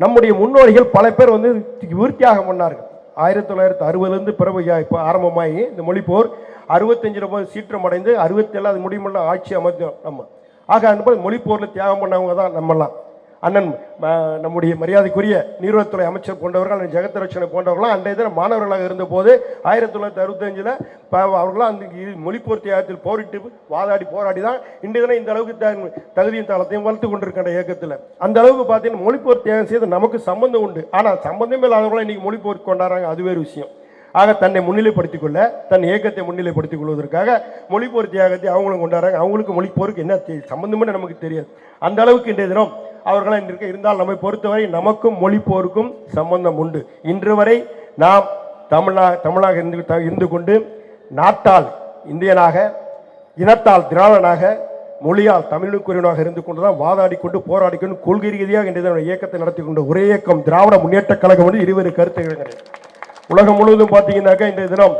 நம்முடைய முன்னோடிகள் பல பேர் வந்து விருத்தியாகம் பண்ணார்கள். ஆயிரத்தி தொள்ளாயிரத்தி அறுபதுலேருந்து பிறகு இப்போ ஆரம்பமாகி இந்த மொழிப்போர் அறுபத்தஞ்சு போது சீற்றம் அடைந்து அறுபத்தி ஏழாவது முடிவுள்ள ஆட்சி அமைச்சோம் நம்ம. ஆக அந்த மொழிப்போரில் தியாகம் பண்ணவங்க தான் நம்மலாம் அண்ணன் ம, நம்முடைய மரியாதைக்குரிய நீர்வளத்துறை அமைச்சர் போன்றவர்கள் அண்ணன் ஜெகத்ரட்சணை போன்றவர்களாம் அன்றைய தினம் மாணவர்களாக இருந்தபோது ஆயிரத்தி தொள்ளாயிரத்தி அறுபத்தஞ்சில் அவர்களாம் அந்த மொழிப்போர் தியாகத்தில் போரிட்டு வாதாடி போராடி தான் இன்றைய தினம் இந்த அளவுக்கு த- தகுதியும் தளத்தையும் வளர்த்து கொண்டிருக்கின்ற இயக்கத்தில். அந்த அளவுக்கு பார்த்தீங்கன்னா மொழிப்போர் தியாகம் செய்து நமக்கு சம்பந்தம் உண்டு. ஆனால் சம்பந்தமே இல்லாதவர்களும் இன்றைக்கி மொழிப்போர் கொண்டாடுறாங்க. அது வேறு விஷயம். ஆக தன்னை முன்னிலைப்படுத்திக் கொள்ள தன் இயக்கத்தை முன்னிலைப்படுத்திக் கொள்வதற்காக மொழிப்போர் தியாகத்தை அவங்களும் கொண்டாடுறாங்க. அவங்களுக்கு மொழிப்போருக்கு என்ன சம்மந்தம்னு சம்பந்தமே நமக்கு தெரியாது. அந்த அளவுக்கு இன்றைய தினம் அவர்களாம் இன்று இருக்க இருந்தால் நம்மை பொறுத்தவரை நமக்கும் மொழிப்போருக்கும் சம்பந்தம் உண்டு. இன்று வரை நாம் தமிழா தமிழாக இருந்து த- இருந்து கொண்டு நாட்டால் இந்தியனாக இனத்தால் திராவிடனாக மொழியால் தமிழுக்குரியவனாக இருந்து கொண்டு தான் வாதாடி கொண்டு போராடி கொண்டு கொள்கை ரீதியாக இன்றைய தினம் இயக்கத்தை நடத்தி கொண்ட ஒரே இயக்கம் திராவிட முன்னேற்ற கழகம் என்று இருவேறு கருத்துகள் உலகம் முழுவதும் பார்த்தீங்கன்னாக்கா இன்றைய தினம்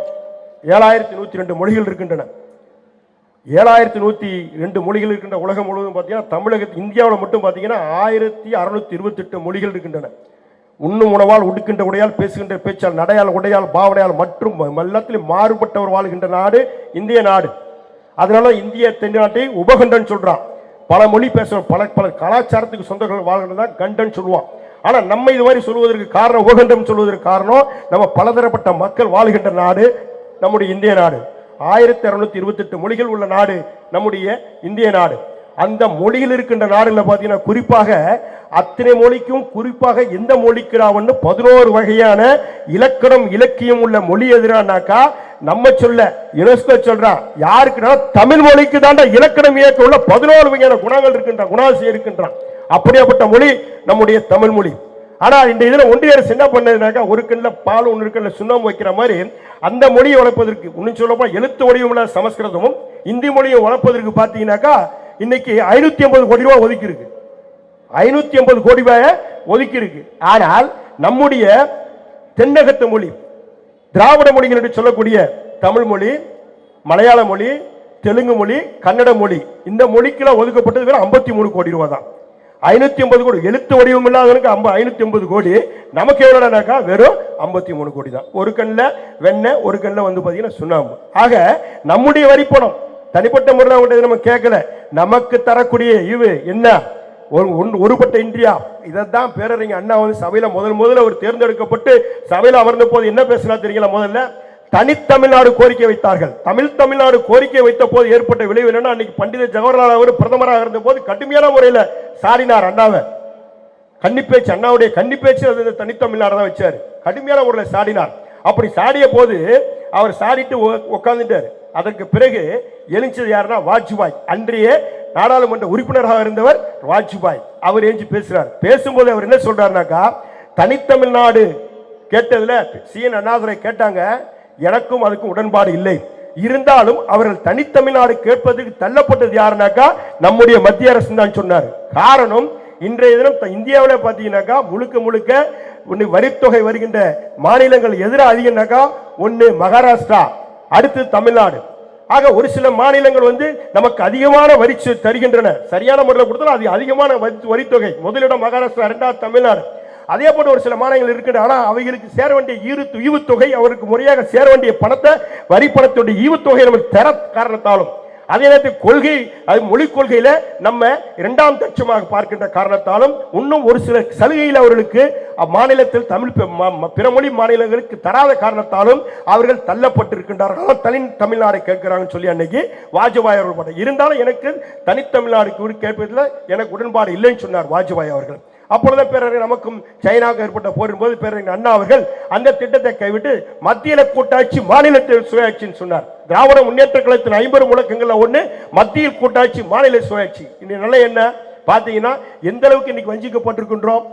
ஏழாயிரத்தி நூற்றி ரெண்டு மொழிகள் இருக்கின்றன. ஏழாயிரத்தி நூற்றி ரெண்டு மொழிகள் இருக்கின்ற உலகம் முழுவதும் பார்த்தீங்கன்னா தமிழக இந்தியாவில் மட்டும் பார்த்தீங்கன்னா ஆயிரத்தி அறுநூத்தி இருபத்தெட்டு மொழிகள் இருக்கின்றன. உண்ணும் உணவால் உடுக்கின்ற உடையால் பேசுகின்ற பேச்சால் நடையால் உடையால் பாவனையால் மற்றும் எல்லாத்திலும் மாறுபட்டவர் வாழ்கின்ற நாடு இந்திய நாடு. அதனால இந்திய தென்னாட்டை உபகண்டன் சொல்கிறான் பல மொழி பேசுகிற பல பல கலாச்சாரத்துக்கு சொந்தங்கள் வாழ்கின்றதா கண்டன் சொல்லுவான். ஆனா நம்ம இது மாதிரி சொல்வதற்கு காரணம் உகண்டம் சொல்வதற்கு காரணம் நம்ம பலதரப்பட்ட மக்கள் வாழ்கின்ற நாடு நம்முடைய இந்திய நாடு. ஆயிரத்தி அறுநூத்தி இருபத்தெட்டு மொழிகள் உள்ள நாடு நம்முடைய இந்திய நாடு. அந்த மொழியில் இருக்கின்ற நாடுல பார்த்தீங்கன்னா குறிப்பாக அத்தனை மொழிக்கும் குறிப்பாக எந்த மொழிக்கிறாவன்னு பதினோரு வகையான இலக்கணம் இலக்கியம் உள்ள மொழி எதிரானாக்கா நம்ம சொல்ல யுனெஸ்கோ சொல்றான் யாருக்குன்னா தமிழ் மொழிக்கு தான் இலக்கணம் இயக்க உள்ள பதினோரு வகையான குணங்கள் இருக்கின்ற குணாசி இருக்கின்றான். அப்படியாப்பட்ட மொழி நம்முடைய தமிழ் மொழி. ஆனால் இந்த இதில் ஒன்றிய அரசு என்ன பண்ணதுனாக்கா ஒரு கண்ணில் பால் ஒன்று கண்ணில் சுண்ணாம்பு வைக்கிற மாதிரி அந்த மொழியை வளர்ப்பதற்கு இன்னும் சொல்லப்போ எழுத்து மொழியும் உள்ள சமஸ்கிருதமும் இந்தி மொழியை வளர்ப்பதற்கு பார்த்தீங்கன்னாக்கா இன்னைக்கு ஐநூத்தி ஐம்பது கோடி ரூபாய் ஒதுக்கி இருக்கு ஐநூத்தி ஐம்பது கோடி ரூபாயை ஒதுக்கி இருக்கு ஆனால் நம்முடைய தென்னகத்து மொழி திராவிட மொழிகள் என்று சொல்லக்கூடிய தமிழ் மொழி மலையாள மொழி தெலுங்கு மொழி கன்னட மொழி இந்த மொழிக்கெல்லாம் ஒதுக்கப்பட்டது வெறும் ஐம்பத்தி மூணு கோடி ரூபாய் தான். ஐநூத்தி ஐம்பது கோடி. எழுத்து வடிவம் இல்லாதவனுக்கு ஐம்பது ஐநூத்தி ஐம்பது கோடி. நமக்கு எவ்வளோனாக்கா வெறும் ஐம்பத்தி மூணு கோடி தான். ஒரு கண்ணில் வெண்ணெய் ஒரு கண்ணில் வந்து பார்த்தீங்கன்னா சுண்ணாம்பு. ஆக நம்முடைய வரிப்பணம் தனிப்பட்ட முறையில் அவங்கள்ட்ட நம்ம கேட்கல நமக்கு தரக்கூடிய இவு என்ன? ஒரு ஒன்று ஒருபட்ட இந்தியா. தான் பேரறிஞர் அண்ணா வந்து சபையில் முதல் முதல்ல அவர் தேர்ந்தெடுக்கப்பட்டு சபையில் அமர்ந்த போது என்ன பேசினா தெரியல முதல்ல? தனித்தமிழ்நாடு கோரிக்கை வைத்தார்கள். தமிழ் தமிழ்நாடு கோரிக்கை வைத்த போது ஏற்பட்ட விளைவு என்னன்னா அன்னைக்கு பண்டித ஜவஹர்லால் அவர் பிரதமராக இருந்த போது கடுமையான முறையில் சாடினார் அண்ணாவை. கன்னிப்பேச்சு அண்ணாவுடைய கன்னிப்பேச்சு அது இந்த தனித்தமிழ்நாடு தான் வச்சார். கடுமையான முறையில் சாடினார். அப்படி சாடிய போது அவர் சாடிட்டு உட்காந்துட்டார் அதற்கு பிறகு எழுந்தது யாருன்னா வாஜ்பாய். அன்றைய நாடாளுமன்ற உறுப்பினராக இருந்தவர் வாஜ்பாய். அவர் எழுந்து பேசுகிறார் பேசும்போது அவர் என்ன சொல்றாருனாக்கா தனித்தமிழ்நாடு கேட்டதுல சிஎன் அண்ணாதுரை கேட்டாங்க எனக்கும் அதுக்கும் உடன்பாடு இல்லை. இருந்தாலும் அவர்கள் தனித்தமிழ்நாடு கேட்பதற்கு தள்ளப்பட்டது யாருனாக்கா? நம்முடைய மத்திய அரசு தான் சொன்னார். காரணம் இன்றைய தினம் இந்தியாவில் பார்த்தீங்கன்னாக்கா முழுக்க முழுக்க ஒன்று வரித்தொகை வருகின்ற மாநிலங்கள் எதிராக அதிகம்னாக்கா ஒன்று மகாராஷ்டிரா அடுத்து தமிழ்நாடு. ஆக ஒரு சில மாநிலங்கள் வந்து நமக்கு அதிகமான வரி தருகின்றன. சரியான முறையில் கொடுத்தாலும் அது அதிகமான வரித்தொகை முதலிடம் மகாராஷ்டிரா இரண்டாவது தமிழ்நாடு. அதே போல ஒரு சில மாநிலங்கள் இருக்குது. ஆனால் அவைகளுக்கு சேர வேண்டிய ஈவு ஈவுத்தொகை அவருக்கு முறையாக சேர வேண்டிய பணத்தை வரி பணத்துடைய ஈவுத்தொகை நமக்கு தர காரணத்தாலும் அதே நேரத்தில் கொள்கை அது மொழி கொள்கையில் நம்ம இரண்டாம் தட்சமாக பார்க்கின்ற காரணத்தாலும் இன்னும் ஒரு சில சலுகையில் அவர்களுக்கு அம்மாநிலத்தில் தமிழ் ம- பிற மொழி மாநிலங்களுக்கு தராத காரணத்தாலும் அவர்கள் தள்ளப்பட்டிருக்கின்றார்கள். தனி தமிழ்நாடு கேட்கிறாங்கன்னு சொல்லி அன்னைக்கு வாஜ்பாய் அவர்கள் இருந்தாலும் எனக்கு தனித்தமிழ்நாடு கூட கேட்பதில் எனக்கு உடன்பாடு இல்லைன்னு சொன்னார் வாஜ்பாய் அவர்கள். அப்பொழுது பேரறிஞர் நமக்கும் சைனாவுக்கு ஏற்பட்ட போரின் போது பேரறிஞர் அண்ணா அவர்கள் அந்த திட்டத்தை கைவிட்டு மத்தியில கூட்டாட்சி மாநிலத்தில் சுயாட்சின்னு சொன்னார். திராவிட முன்னேற்ற கழகத்தின் ஐம்பது முழக்கங்கள்ல ஒன்று மத்தியில் கூட்டாட்சி மாநில சுயாட்சி. இன்னைக்கு நிலை என்ன? பார்த்தீங்கன்னா எந்த அளவுக்கு இன்னைக்கு வஞ்சிக்கப்பட்டிருக்கின்றோம்?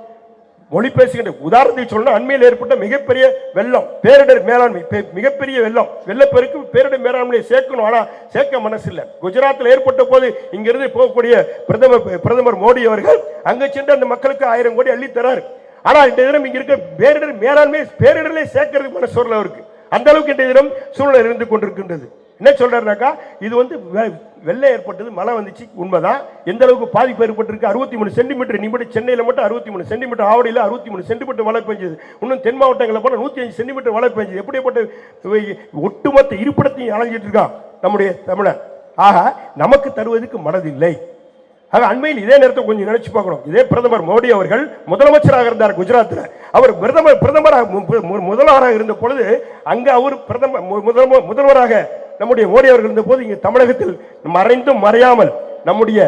மொழி பேசுகின்ற உதாரணத்தை சொல்லணும் அண்மையில் ஏற்பட்ட மிகப்பெரிய வெள்ளம் பேரிடர் மேலாண்மை மிகப்பெரிய வெள்ளம். வெள்ளப்பெருக்கு பேரிடர் மேலாண்மையை சேர்க்கணும் ஆனா சேர்க்க மனசு இல்லை குஜராத்தில் ஏற்பட்ட போது இங்கிருந்து போகக்கூடிய பிரதமர் பிரதமர் மோடி அவர்கள் அங்கே சென்று அந்த மக்களுக்கு ஆயிரம் கோடி அள்ளித்தரார் ஆனால் இந்த தினம் இங்க இருக்க பேரிடர் மேலாண்மை பேரிடர்களை சேர்க்கறதுக்கு மனசு வரல அவருக்கு. அந்த அளவுக்கு இன்றைய தினம் சூழ்நிலை இருந்து கொண்டிருக்கின்றது. என்ன சொல்றாருனாக்கா இது வந்து வெ- ஏற்பட்டது மழை வந்துச்சு உண்மைதான். எந்த அளவுக்கு பாதிப்பு ஏற்பட்டிருக்கு? அறுபத்தி மூணு சென்டிமீட்டர் நீ மட்டும் சென்னையில் மட்டும் அறுபத்தி மூணு சென்டிமீட்டர் ஆவடியில் அறுபத்தி மூணு சென்டிமீட்டர் மழை பெஞ்சது. இன்னும் தென் மாவட்டங்களில் போனால் நூற்றி அஞ்சு சென்டிமீட்டர் மழை பெஞ்சது. எப்படிப்பட்ட ஒட்டுமொத்த இருப்பிடத்தையும் அலைஞ்சிட்டு இருக்கான் நம்முடைய தமிழன் ஆக நமக்கு தருவதற்கு மனதில்லை. ஆக அண்மையில் இதே நேரத்தை கொஞ்சம் நினைச்சு பார்க்கணும். இதே பிரதமர் மோடி அவர்கள் முதலமைச்சராக இருந்தார் குஜராத்தில் அவர் பிரதமர் பிரதமராக முதல்வராக இருந்த பொழுது அங்கே அவர் பிரதமர் முதல்வராக நம்முடைய மோடி அவர்கள் இருந்த போது இங்கே தமிழகத்தில் மறைந்தும் மறையாமல் நம்முடைய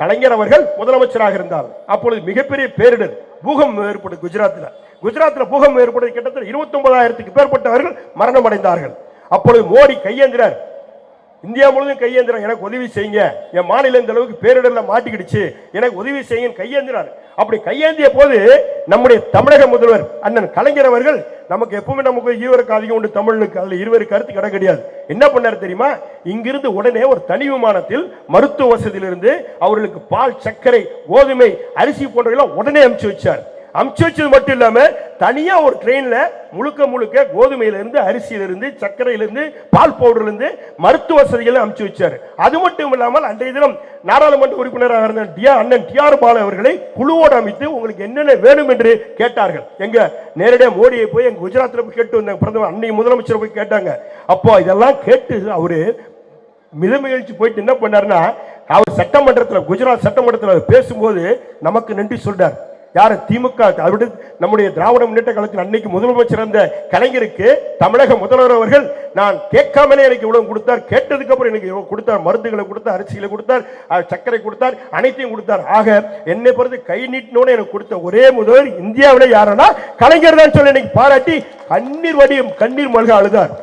கலைஞர் அவர்கள் முதலமைச்சராக இருந்தார். அப்பொழுது மிகப்பெரிய பேரிடர் பூகம்பம் ஏற்பட்டது குஜராத்தில். குஜராத்தில் பூகம்பம் ஏற்பட்டது கிட்டத்தட்ட இருபத்தி ஒன்பதாயிரத்துக்கு மேற்பட்டவர்கள் மரணம் அடைந்தார்கள் அப்பொழுது மோடி கையேந்திரார் இந்தியா முழுவதும் கையேந்திரம். எனக்கு உதவி செய்யுங்க. என் மாநிலம் இந்த அளவுக்கு பேரிடரில் மாட்டிக்கிடுச்சு. எனக்கு உதவி செய்யுங்க கையேந்திரார். அப்படி கையேந்திய போது நம்முடைய தமிழக முதல்வர் அண்ணன் கலைஞர் அவர்கள் நமக்கு எப்பவுமே நமக்கு ஈவருக்கு அதிகம் உண்டு தமிழுக்கு அதில் இருவரு கருத்து கிட கிடையாது. என்ன பண்ணார் தெரியுமா? இங்கிருந்து உடனே ஒரு தனி விமானத்தில் மருத்துவ வசதியிலிருந்து அவர்களுக்கு பால் சர்க்கரை கோதுமை அரிசி போன்றவெல்லாம் உடனே அனுப்பிச்சு வச்சார். அமுச்சு வச்சது மட்டும் இல்லாமல் தனியா ஒரு ட்ரெயின்ல முழுக்க முழுக்க கோதுமையில இருந்து அரிசியில இருந்து சர்க்கரையில இருந்து பால் பவுடர்ல இருந்து மருத்துவ வசதிகளை அமுச்சு வச்சாரு. அது மட்டும் இல்லாமல் அன்றைய தினம் நாடாளுமன்ற உறுப்பினராக இருந்த டிஆர் அண்ணன் டிஆர் பால் அவர்களை குழுவோடு அமைத்து உங்களுக்கு என்னென்ன வேணும் என்று கேட்டார்கள். எங்க நேரடியாக மோடியை போய் எங்க குஜராத்தில் போய் கேட்டு வந்தாங்க. பிரதமர் அன்னைக்கு முதலமைச்சர் போய் கேட்டாங்க. அப்போ இதெல்லாம் கேட்டு அவரு மிதமகிழ்ச்சி போயிட்டு என்ன பண்ணாருன்னா அவர் சட்டமன்றத்தில் குஜராத் சட்டமன்றத்தில் பேசும்போது நமக்கு நன்றி சொல்றார். யார் திமுக அவருடைய நம்முடைய திராவிட முன்னேற்ற காலத்தில் அன்னைக்கு முதலமைச்சர் இருந்த கலைஞருக்கு தமிழக முதல்வர் அவர்கள் நான் கேட்காமலே எனக்கு இவ்வளவு கொடுத்தார் கேட்டதுக்கு அப்புறம் எனக்கு இவ்வளவு கொடுத்தார் மருந்துகளை கொடுத்தார் அரிசிகளை கொடுத்தார் சர்க்கரை கொடுத்தார் அனைத்தையும் கொடுத்தார். ஆக என்னை பொறுத்து கை நீட்டினோட எனக்கு கொடுத்த ஒரே முதல்வர் இந்தியாவில் யாருன்னா கலைஞர் தான் சொல்லி எனக்கு பாராட்டி கண்ணீர் வடியும் கண்ணீர் மல்க அழுதார்.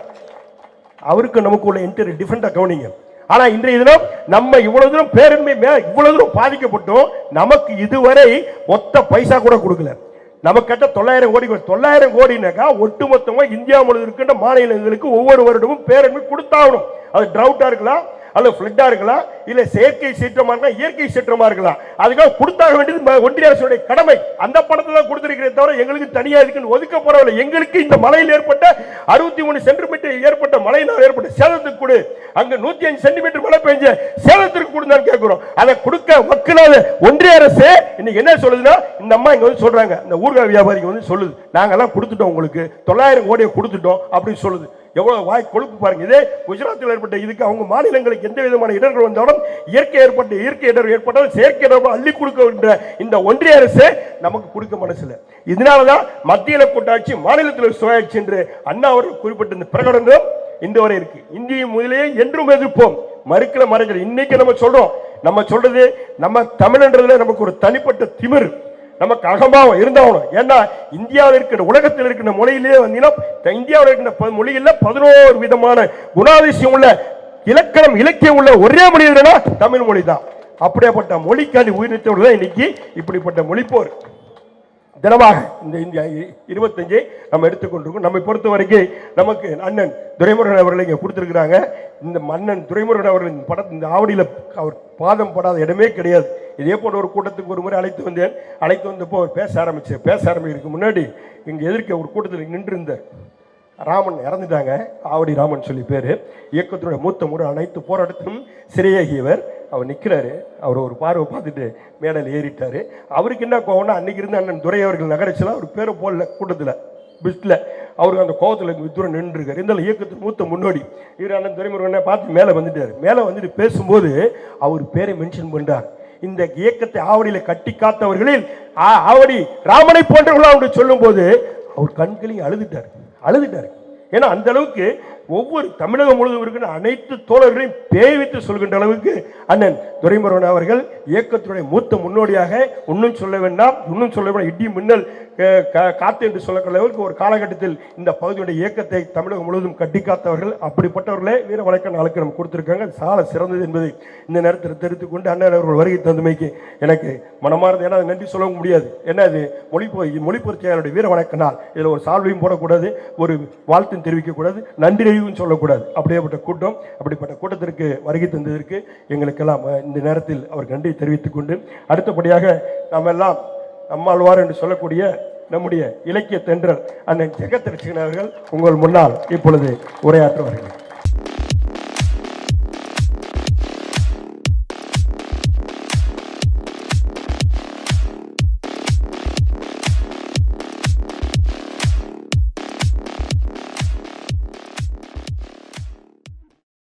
அவருக்கு நமக்கு உள்ள இன்டர் டிஃபரெண்டாக கவனிங்க. ஆனா இன்றைய தினம் நம்ம இவ்வளவு தூரம் பேரன்மை இவ்வளவு தூரம் பாதிக்கப்பட்டோம். நமக்கு இதுவரை மொத்த பைசா கூட கொடுக்கல. நம்ம கிட்ட தொள்ளாயிரம் கோடி தொள்ளாயிரம் கோடினாக்கா ஒட்டுமொத்தமா இந்தியா முழுவதும் இருக்கின்ற மாநிலங்களுக்கு ஒவ்வொரு வருடமும் பேரன்மை கொடுத்தாகணும். அது ட்ரவுட்டா இருக்கலாம் அல்லது ஃபிளட்டாக இருக்கலாம் இல்லை செயற்கை சீற்றமாக இருக்கலாம் இயற்கை சீற்றமாக இருக்கலாம். அதுக்காக கொடுத்தாக வேண்டியது ம- ஒன்றிய அரசுடைய கடமை. அந்த பணத்தை தான் கொடுத்துருக்கிறே தவிர எங்களுக்கு தனியாக இருக்குன்னு ஒதுக்க போறவில்லை எங்களுக்கு இந்த மலையில் ஏற்பட்ட அறுபத்தி மூணு சென்டிமீட்டர் ஏற்பட்ட மலையினால் ஏற்பட்ட சேதத்துக்கு கொடு. அங்கே நூற்றி அஞ்சு சென்டிமீட்டர் மழை பெஞ்ச சேதத்திற்கு கொடுந்தான்னு கேட்குறோம். அதை கொடுக்க மக்களால் ஒன்றிய அரசு இன்னைக்கு என்ன சொல்லுதுன்னா இந்த அம்மா இங்கே வந்து சொல்கிறாங்க இந்த ஊர்காய் வியாபாரிங்க வந்து சொல்லுது. நாங்கெல்லாம் கொடுத்துட்டோம் உங்களுக்கு. தொள்ளாயிரம் கோடியை கொடுத்துட்டோம் அப்படின்னு சொல்லுது. எவ்வளவு வாய் கொழுப்பு பாருங்க. இதே குஜராத்தில் ஏற்பட்ட இதுக்கு அவங்க மாநிலங்களுக்கு எந்த விதமான இடர்கள் வந்தாலும் இயற்கை ஏற்பட்ட இயற்கை இடர் ஏற்பட்டாலும் செயற்கை இடர்கள் அள்ளி கொடுக்கின்ற இந்த ஒன்றிய அரசு நமக்கு கொடுக்க மனசுல இதனாலதான் மத்தியில கூட்டாட்சி மாநிலத்தில் சுயாட்சி என்று அண்ணா அவர்கள் குறிப்பிட்ட இந்த பிரகடனம் இந்த வரை இருக்கு. இந்திய முதலே என்றும் எதிர்ப்போம். மறுக்கல மறைகள். இன்னைக்கு நம்ம சொல்றோம். நம்ம சொல்றது நம்ம தமிழ்ன்றதுல நமக்கு ஒரு தனிப்பட்ட திமிர். நமக்கு அகம்பாவம் இருந்தாகணும் ஏன்னா இந்தியாவில் இருக்கிற உலகத்தில் இருக்கிற மொழியிலேயே வந்தீங்கன்னா இந்தியாவில் இருக்கிற ப- பதினோரு விதமான குணாதிசயம் உள்ள இலக்கணம் இலக்கியம் உள்ள ஒரே மொழி எதுனா தமிழ் மொழி தான் அப்படியாப்பட்ட மொழிக்காண்டி உயிரிழத்தவர்கள் தான் இன்னைக்கு இப்படிப்பட்ட மொழிப்போர். தினமாக இந்த இந்தியா இருபத்தஞ்சி நம்ம எடுத்துக்கொண்டிருக்கோம். நம்மை பொறுத்த வரைக்கும் நமக்கு அண்ணன் துரைமுருகன் அவர்களை இங்கே கொடுத்துருக்குறாங்க. இந்த மன்னன் துரைமுருகன் அவர்கள் இந்த இந்த ஆவடியில் அவர் பாதம் படாத இடமே கிடையாது. இதே போன்ற ஒரு கூட்டத்துக்கு ஒரு முறை அழைத்து வந்தேன். அழைத்து வந்தப்போ அவர் பேச ஆரம்பிச்சேன் பேச ஆரம்பிக்கிறதுக்கு முன்னாடி இங்கே எதிர்க்க ஒரு கூட்டத்தில் நின்று ராமன் இறந்துட்டாங்க. ஆவடி ராமன் சொல்லி பேர். இயக்கத்தினுடைய மூத்த முறை அனைத்து போராட்டத்திலும் சிறையாகியவர். அவர் நிற்கிறாரு அவர் ஒரு பார்வை பார்த்துட்டு மேடையில் ஏறிட்டார். அவருக்கு என்ன கோவம்னா அன்றைக்கி இருந்த அண்ணன் துரை அவர்கள் நகரச்சில் அவர் பேரை போடல கூட்டத்தில் பிஸ்டில் அவருக்கு அந்த கோவத்தில் தூரம் நின்றுருக்காரு. இருந்தாலும் இயக்கத்தின் மூத்த முன்னோடி இவர் அண்ணன் துரைமுருகனை பார்த்து மேலே வந்துட்டார். மேலே வந்துட்டு பேசும்போது அவர் பேரை மென்ஷன் பண்ணுறார் இந்த இயக்கத்தை ஆவடியில் கட்டி காத்தவர்களில் ஆவடி ராமனை போன்றவர்களா என்று சொல்லும்போது அவர் கண்களையும் அழுதுட்டார். அழுதுட்டார். ஏன்னா அந்த அளவுக்கு ஒவ்வொரு தமிழகம் முழுவதும் இருக்கிற அனைத்து தோழர்களையும் பேவித்து சொல்கின்ற அளவுக்கு அண்ணன் துரைமுருகன் அவர்கள் இயக்கத்துடைய மூத்த முன்னோடியாக இன்னும் சொல்ல வேண்டாம் இன்னும் சொல்ல வேண்டாம். இடி மின்னல் கா- காத்து என்று சொல்லக்கூடிய அளவுக்கு ஒரு காலகட்டத்தில் இந்த பகுதியுடைய இயக்கத்தை தமிழகம் முழுவதும் கட்டி காத்தவர்கள் அப்படிப்பட்டவர்களே வீர வழக்க நாளுக்கு நம்ம கொடுத்துருக்காங்க. சால சிறந்தது என்பதை இந்த நேரத்தில் தெரிவித்துக் கொண்டு அண்ணன் அவர்கள் வருகை தந்தமைக்கு எனக்கு மனமார்ந்த ஏன்னா அது நன்றி சொல்ல முடியாது. ஏன்னா அது? மொழிப்போ மொழிப்பொருத்தியாளருடைய வீர வணக்க நாள். இதில் ஒரு சால்வையும் போடக்கூடாது ஒரு வாழ்த்தும் தெரிவிக்கக்கூடாது. நன்றி முடிவுன்னு சொல்லக்கூடாது. அப்படியேப்பட்ட கூட்டம் அப்படிப்பட்ட கூட்டத்திற்கு வருகை தந்ததற்கு எங்களுக்கெல்லாம் இந்த நேரத்தில் அவர் நன்றி தெரிவித்துக் கொண்டு அடுத்தபடியாக நாம் எல்லாம் நம்மாழ்வார் என்று சொல்லக்கூடிய நம்முடைய இலக்கிய தென்றல் அண்ணன் ஜெகத் அவர்கள் உங்கள் முன்னால் இப்பொழுது உரையாற்ற